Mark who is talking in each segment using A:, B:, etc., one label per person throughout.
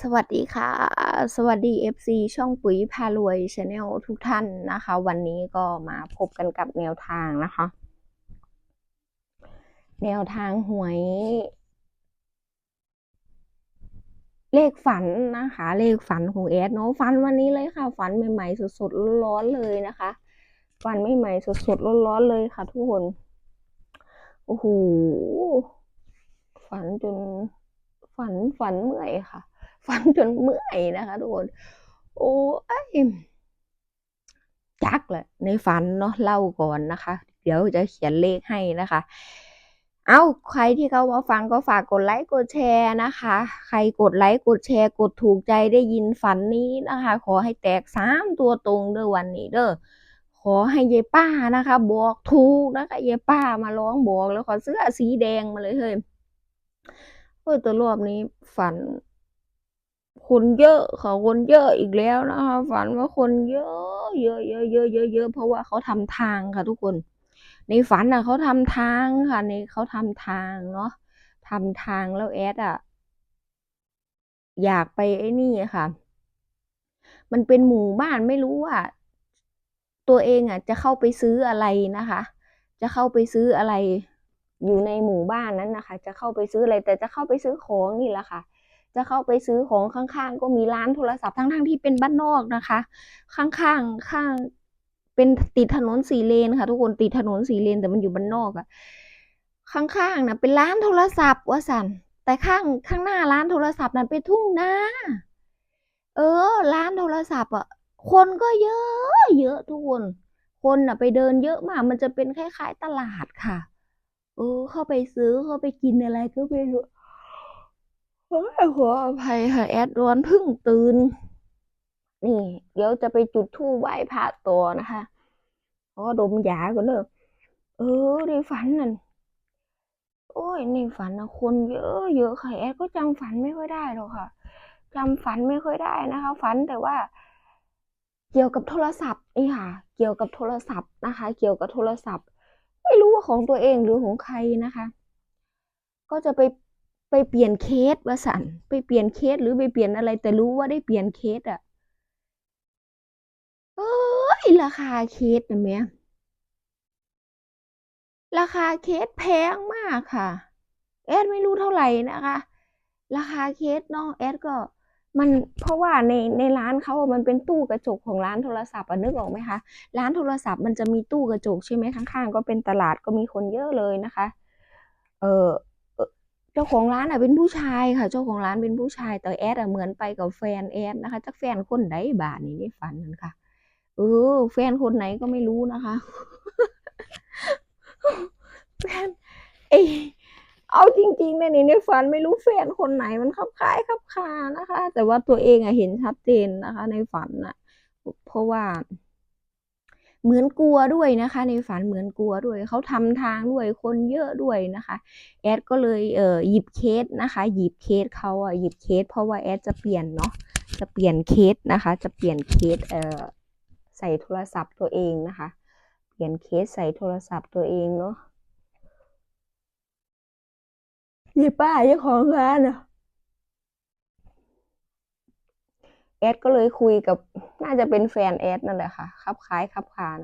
A: สวัสดีค่ะ สวัสดี FC ช่องปุ๋ยพารวยชาแนลทุกท่านนะคะ วันนี้ก็มาพบกันกับแนวทางนะคะ แนวทางหวย เลขฝันนะคะ เลขฝันของแอดเนาะฝันวันนี้เลยค่ะ ฝันใหม่ๆสดๆร้อนๆเลยนะคะฝันใหม่ๆสดๆร้อนๆเลยค่ะ ทุกคนโอ้โหฝันจนฝันฝันเมื่อยค่ะ ฝันจนเมื่อยนะคะทุกคน โอ้ยจักแหละในฝันเนาะเล่าก่อนนะคะ เดี๋ยวจะเขียนเลขให้นะคะ เอาใครที่เขามาฟังก็ฝากกดไลค์กดแชร์นะคะ ใครกดไลค์กดแชร์กดถูกใจได้ยินฝันนี้นะคะ ขอให้แตกสามตัวตรงเด้อวันนี้เด้อขอให้ยายป้านะคะ บอกถูกนะคะยายป้ามาร้องบอกแล้วขอเสื้อสีแดงมาเลยเฮ้ยเฮ้ยแต่รอบนี้ฝัน คนเยอะค่ะคนเยอะอีกแล้วนะคะฝันว่าคนเยอะเยอะเยอะเยอะเยอะเยอะเพราะว่าเขาทำทางค่ะทุกคน ในฝันอะเขาทำทางค่ะในเขาทำทางเนาะทำทางแล้วแอดอะอยากไปไอ้นี่ค่ะ มันเป็นหมู่บ้านไม่รู้ว่า ตัวเองอะจะเข้าไปซื้ออะไรนะคะ จะเข้าไปซื้ออะไรอยู่ในหมู่บ้านนั้นนะคะ จะเข้าไปซื้ออะไรแต่จะเข้าไปซื้อของนี่แหละค่ะ จะเข้าไปซื้อของข้างๆ ก็มีร้านโทรศัพท์ทั้งๆที่เป็นบ้านนอกนะคะ ข้างๆข้างเป็นติดถนนสี่เลนค่ะ ทุกคนติดถนนสี่เลนแต่มันอยู่บ้านนอกอะข้างๆนะเป็นร้านโทรศัพท์ว่าสันแต่ข้างข้างหน้าร้านโทรศัพท์นั้นเป็นทุ่งนาเออ ร้านโทรศัพท์อะคนก็เยอะ เยอะทุกคน คนอะไปเดินเยอะมาก มันจะเป็นคล้ายๆตลาดค่ะ เออ เข้าไปซื้อเข้าไปกินอะไรก็ไม่รู้ โอ้ขออภัยค่ะแอดร้อนเพิ่งตื่น นี่ เดี๋ยวจะไปจุดธูปไหว้พระต่อนะคะเพราะว่าดมยาก่อนเนอเออในฝันนั่นโอ้ยในฝันนะคนเยอะเยอะค่ะแอดก็จำฝันไม่ค่อยได้หรอกค่ะจำฝันไม่ค่อยได้นะคะ ฝันแต่ว่า เกี่ยวกับโทรศัพท์นี่ค่ะ เกี่ยวกับโทรศัพท์นะคะ เกี่ยวกับโทรศัพท์ ไม่รู้ว่าของตัวเองหรือของใครนะคะ ก็จะไป ไปเปลี่ยนเคสว่าสันไปเปลี่ยนเคสหรือไปเปลี่ยนอะไร แต่รู้ว่าได้เปลี่ยนเคสอะเอ้ยราคาเคสเนะแม่ราคาเคสแพงมากค่ะ แอดไม่รู้เท่าไหร่นะคะ ราคาเคสเนาะแอดก็มันเพราะว่าในในร้านเขาอะมันเป็นตู้กระจกของร้านโทรศัพท์อะนึกออกไหมคะ ร้านโทรศัพท์มันจะมีตู้กระจกใช่ไหมข้างๆ ก็เป็นตลาดก็มีคนเยอะเลยนะคะ เออ จ้าของร้านอะเป็นผู้ชายค่ะ เจ้าของร้านเป็นผู้ชาย แต่แอดอะเหมือนไปกับแฟนแอดนะคะจักแฟนคนใดบาทนี่ในฝันนั่นค่ะ เออ แฟนคนไหนก็ไม่รู้นะคะแฟนเอเอาจริงๆในนี้ในฝันไม่รู้แฟนคนไหนมันคับคล้ายคับคานะคะ แต่ว่าตัวเองอะเห็นชัดเจนนะคะ ในฝันน่ะ เพราะว่า เหมือนกลัวด้วยนะคะ ในฝันเหมือนกลัวด้วยเขาทำทางด้วยคนเยอะด้วยนะคะ แอดก็เลยเอ่อหยิบเคสนะคะ หยิบเคสเขาอะหยิบเคส เพราะว่าแอดจะเปลี่ยนเนาะจะเปลี่ยนเคสนะคะ จะเปลี่ยนเคสเอ่อใส่โทรศัพท์ตัวเองนะคะ เปลี่ยนเคสใส่โทรศัพท์ตัวเองเนาะยี่ป้าเจ้าของร้านอะ แอดก็เลยคุยกับน่าจะเป็นแฟนแอดนั่นแหละค่ะคับคล้ายคับคาน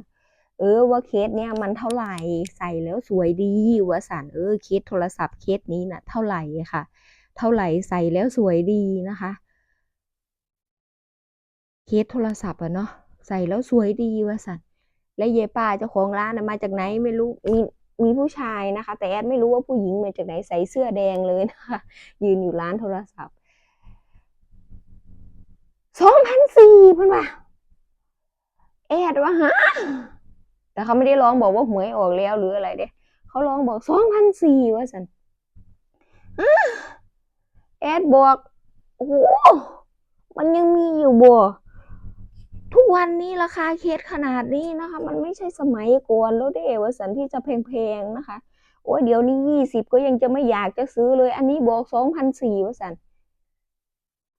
A: เออว่าเคสเนี้ยมันเท่าไหร่ใส่แล้วสวยดีวสันเออเคสโทรศัพท์เคสนี้น่ะเท่าไหร่ค่ะ เท่าไหร่ใส่แล้วสวยดีนะคะเคสโทรศัพท์อะเนาะใส่แล้วสวยดีวสันและเยป้าเจ้าของร้านนะมาจากไหนไม่รู้มีมีผู้ชายนะคะ แต่แอดไม่รู้ว่าผู้หญิงมาจากไหนใส่เสื้อแดงเลยนะคะยืนอยู่ร้านโทรศัพท์ สองพันสี่เพื่อนว่าแอดว่าฮะแต่เขาไม่ได้ร้องบอกว่าหวยออกแล้วหรืออะไรเด้เขาร้องบอกสองพันสี่ว่าสันอแอดบอกโอ้มันยังมีอยู่บ่ทุกวันนี้ราคาเคสขนาดนี้นะคะ มันไม่ใช่สมัยก่อนแล้วเด้ว่าสันที่จะแพงๆนะคะโอ้ยเดี๋ยวนี้ยี่สิบก็ยังจะไม่อยากจะซื้อเลย อันนี้บอกสองพันสี่ว่าสัน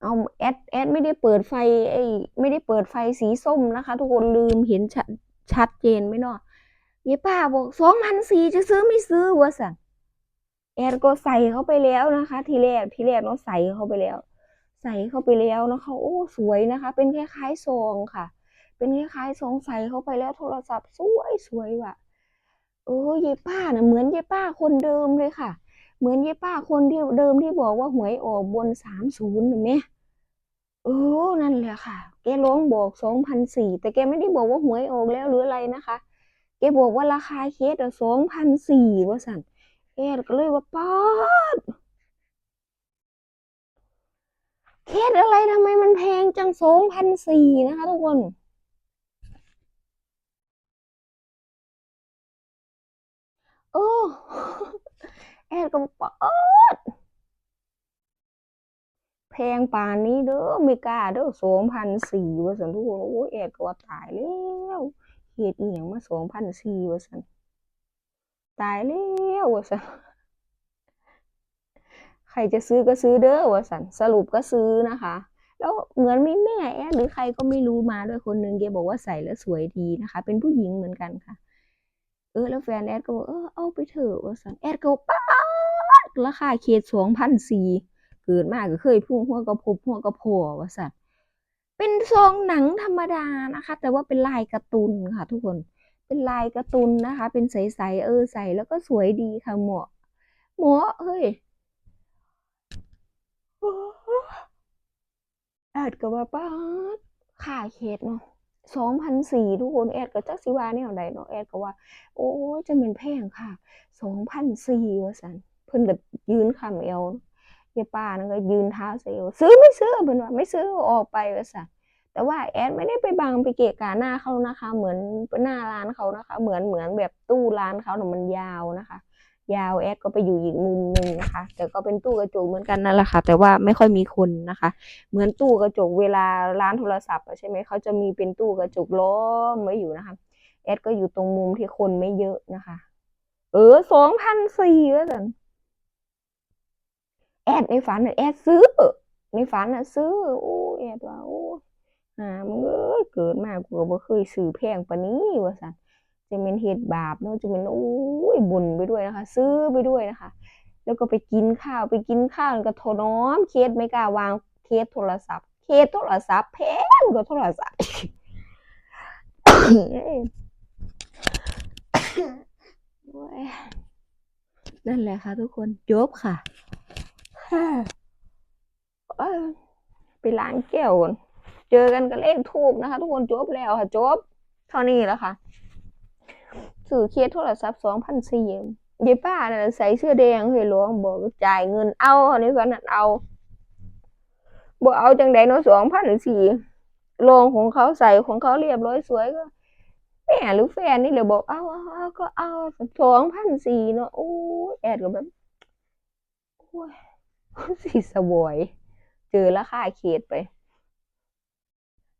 A: เอาแอดแอดไม่ได้เปิดไฟไอ้ไม่ได้เปิดไฟสีส้มนะคะ ทุกคนลืมเห็นชัดชัดเจนไหมเนาะยายป้าบอกสองพันสี่จะซื้อไม่ซื้อวะสันแอดก็ใส่เข้าไปแล้วนะคะ ทีแรกทีแรกเนาะใส่เข้าไปแล้ว ใส่เข้าไปแล้วนะคะโอ้สวยนะคะ เป็นคล้ายๆซองค่ะ เป็นคล้ายๆซองใส่เข้าไปแล้วโทรศัพท์สวยสวยว่ะเออยายป้านะเหมือนยายป้าคนเดิมเลยค่ะ เหมือนยายป้าคนที่เดิมที่บอกว่าหวยออกบนสามศูนย์เห็นไหม เออนั่นแหละค่ะ แกร้องบอกสองพันสี่แต่แกไม่ได้บอกว่าหวยออกแล้วหรืออะไรนะคะ แกบอกว่าราคาเคสอะสองพันสี่ว่าสั่นแกก็เลยว่าป๊าดเคสอะไรทำไมมันแพงจังสองพันสี่นะคะทุกคนเออแอดก็บอกป๊าด แพงป่านนี้เด้อไม่กล้าเด้อสองพันสี่ว่าสันทุกคนโอ้ยแอดก็ว่าตายแล้วเฮ็ดอีหยังมาสองพันสี่ว่าสันตายแล้วว่าสันใครจะซื้อก็ซื้อเด้อว่าสันสรุปก็ซื้อนะคะ แล้วเหมือนมีแม่แอดหรือใครก็ไม่รู้มาด้วยคนหนึ่งแกบอกว่าใส่แล้วสวยดีนะคะ เป็นผู้หญิงเหมือนกันค่ะ เออแล้วแฟนแอดก็บอกเออเอาไปเถอะว่าสันแอดก็บอกป๊าราคาเคสสองพันสี่ เกิดมาก็เคยพุ่งหัวกระพบหัวกระโผว่าสันเป็นซองหนังธรรมดานะคะ แต่ว่าเป็นลายการ์ตูนค่ะ ทุกคนเป็นลายการ์ตูนนะคะ เป็นใสๆเออใสแล้วก็สวยดีค่ะหมาะเหมาะเฮ้ยแอดก็ว่าป๊าดค่าเคสเนาะสองพันสี่ทุกคนแอดก็จักสิว่าแนวใดเนาะแอดก็ว่า โอ้จะเป็นแพงค่ะสองพันสี่ว่าสันเพิ่นก็ยืนคำเอว ยายป้านั่นก็ยืนเท้าเอวซื้อไม่ซื้อเพิ่นว่าไม่ซื้อออกไปว่าสันแต่ว่าแอดไม่ได้ไปบังไปเกะกะหน้าเขานะคะ เหมือนหน้าร้านเขานะคะ เหมือนเหมือนแบบตู้ร้านเขาเนี่ยมันยาวนะคะ ยาวแอดก็ไปอยู่อีกมุมหนึ่งนะคะ แต่ก็เป็นตู้กระจกเหมือนกันนั่นแหละค่ะ แต่ว่าไม่ค่อยมีคนนะคะ เหมือนตู้กระจกเวลาร้านโทรศัพท์ใช่ไหมเขาจะมีเป็นตู้กระจกล้อมไว้อยู่นะคะแอดก็อยู่ตรงมุมที่คนไม่เยอะนะคะ เออสองพันสี่แล้วสัน แอดในฝันน่ะแอดซื้อ ในฝันน่ะซื้อโอ้แอดว่าโอ้หามึงเอ้ยเกิดมากูก็บ่เคยซื้อแพงปานนี้ว่าสันจะเป็นเฮ็ดบาปเนาะจะเป็นโอ้ยบุญไปด้วยนะคะ ซื้อไปด้วยนะคะ แล้วก็ไปกินข้าวไปกินข้าวก็โทรน้อมเคสไม่กล้าวางเคสโทรศัพท์ เคสโทรศัพท์แพงกว่าโทรศัพท์นั่นแหละค่ะทุกคนจบค่ะ ไปล้างแก้วก่อนเจอกันกับเลขทูบนะคะ ทุกคนจบแล้วค่ะจบเท่านี้แล้วค่ะสื่อเคสโทรศัพท์สองพันสี่ยายป้าน่ะใส่เสื้อแดงเฮ้ยหลวงบอกจ่ายเงินเอาอันนี้ก็นั่นเอาบอกเอาจังใดเนาะสองพันสี่ลงของเขาใส่ของเขาเรียบร้อยสวยก็แม่หรือแฟนนี่เลยบอกเอาเอาเอาก็เอาสองพันสี่เนาะโอ้แอดก็แบบโอ้ย สีสวย เจอราคาเขตไป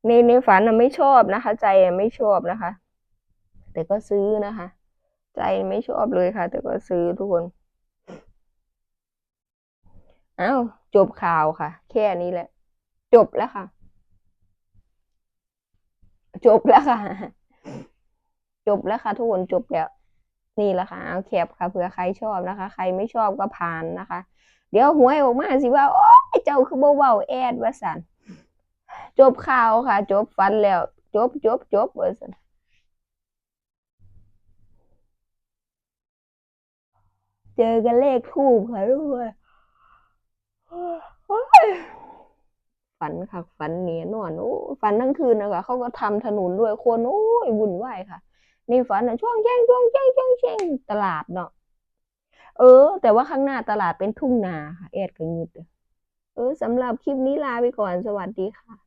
A: ในในฝันน่ะไม่ชอบนะคะ ใจไม่ชอบนะคะ แต่ก็ซื้อนะคะ ใจไม่ชอบเลยค่ะ แต่ก็ซื้อทุกคนอ้าวจบข่าวค่ะ แค่นี้แหละ จบแล้วค่ะ จบแล้วค่ะ จบแล้วค่ะ ทุกคนจบแล้ว นี่แหละค่ะเอาแคปค่ะเผื่อใครชอบนะคะ ใครไม่ชอบก็ผ่านนะคะ เดี๋ยวหวยออกมาสิว่าโอ้ยเจ้าคือบ่เว้าแอดว่าสันจบข่าวค่ะ จบฟันแล้ว จบจบจบว่าสันเจอกันเลขทูบค่ะทุกคนโอ้ยฝันค่ะฝันเหนียนอนโอ้ฝันทั้งคืนนะคะเขาก็ทำถนนด้วยคนโอ้ยวุ่นวายค่ะ ในฝันน่ะช่วงแจ้งช่วงแจ้งช่วงแจ้งตลาดเนาะ เออ แต่ว่าข้างหน้าตลาดเป็นทุ่งนาค่ะแอดก็งึดเออสำหรับคลิปนี้ลาไปก่อนสวัสดีค่ะ